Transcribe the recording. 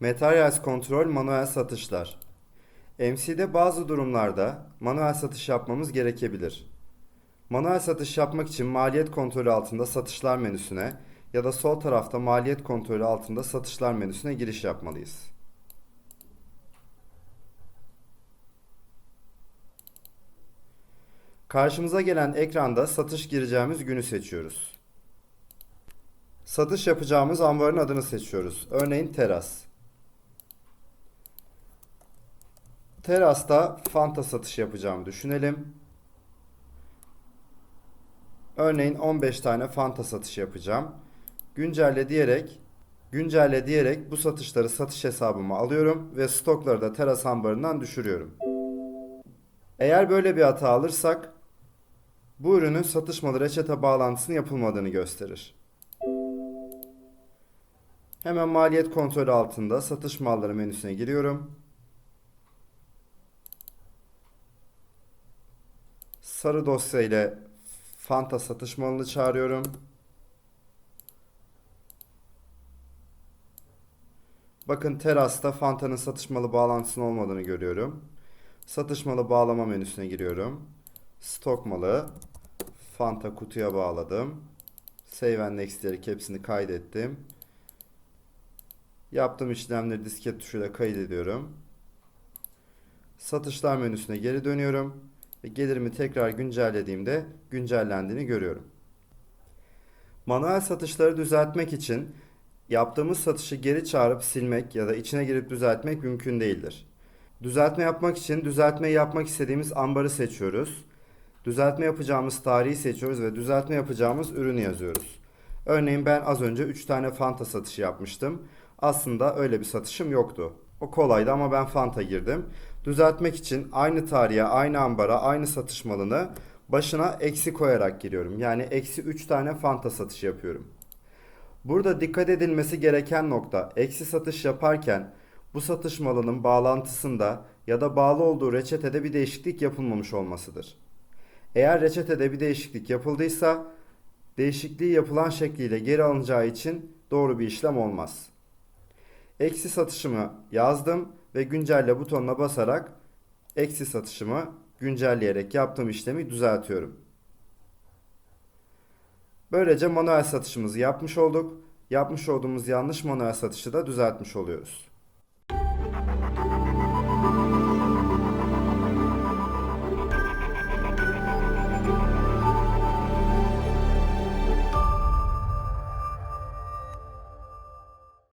Materials kontrol manuel satışlar. MC'de bazı durumlarda manuel satış yapmamız gerekebilir. Manuel satış yapmak için maliyet kontrolü altında satışlar menüsüne ya da sol tarafta maliyet kontrolü altında satışlar menüsüne giriş yapmalıyız. Karşımıza gelen ekranda satış gireceğimiz günü seçiyoruz. Satış yapacağımız ambarın adını seçiyoruz. Örneğin teras. Terasta Fanta satış yapacağımı düşünelim. Örneğin 15 tane Fanta satış yapacağım. Güncelle diyerek güncelle diyerek bu satışları satış hesabıma alıyorum ve stokları da teras ambarından düşürüyorum. Eğer böyle bir hata alırsak bu ürünün satış malı reçete bağlantısının yapılmadığını gösterir. Hemen maliyet kontrolü altında satış malları menüsüne giriyorum. Sarı dosya ile Fanta satış malını çağırıyorum. Bakın terasta Fanta'nın satış malı bağlantısının olmadığını görüyorum. Satış malı bağlama menüsüne giriyorum. Stok malı Fanta kutuya bağladım. Save and Next diyerek hepsini kaydettim. Yaptığım işlemleri disket tuşuyla kaydediyorum. Satışlar menüsüne geri dönüyorum ve gelirimi tekrar güncellediğimde güncellendiğini görüyorum. Manuel satışları düzeltmek için yaptığımız satışı geri çağırıp silmek ya da içine girip düzeltmek mümkün değildir. Düzeltme yapmak için düzeltmeyi yapmak istediğimiz ambarı seçiyoruz. Düzeltme yapacağımız tarihi seçiyoruz ve düzeltme yapacağımız ürünü yazıyoruz. Örneğin ben az önce 3 tane Fanta satışı yapmıştım. Aslında öyle bir satışım yoktu. O kolaydı ama ben Fanta girdim. Düzeltmek için aynı tarihe, aynı ambara, aynı satış malını başına eksi koyarak giriyorum. Yani eksi 3 tane Fanta satışı yapıyorum. Burada dikkat edilmesi gereken nokta eksi satış yaparken bu satış malının bağlantısında ya da bağlı olduğu reçetede bir değişiklik yapılmamış olmasıdır. Eğer reçetede bir değişiklik yapıldıysa değişikliği yapılan şekliyle geri alınacağı için doğru bir işlem olmaz. Eksi satışımı yazdım ve güncelle butonuna basarak eksi satışımı güncelleyerek yaptığım işlemi düzeltiyorum. Böylece manuel satışımızı yapmış olduk. Yapmış olduğumuz yanlış manuel satışı da düzeltmiş oluyoruz.